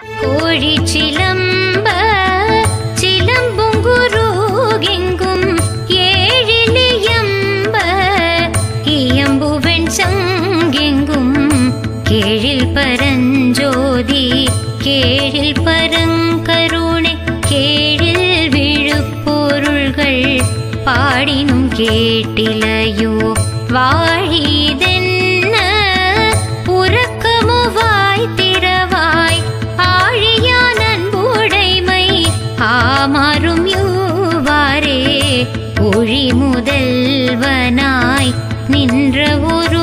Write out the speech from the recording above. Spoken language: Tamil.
கோழி சிலம்ப சிலம்புங்குருகெங்கும் ஏழிலியம்ப இயம்புவெண் சங்கெங்கும் கேழில் பரஞ்சோதி கேழில் பரங்கருணை கேழில் விழுப்பொருள்கள் பாடினும் கேட்டிலையோ வாழ ஒளி முதல்வனாய் நின்ற ஒரு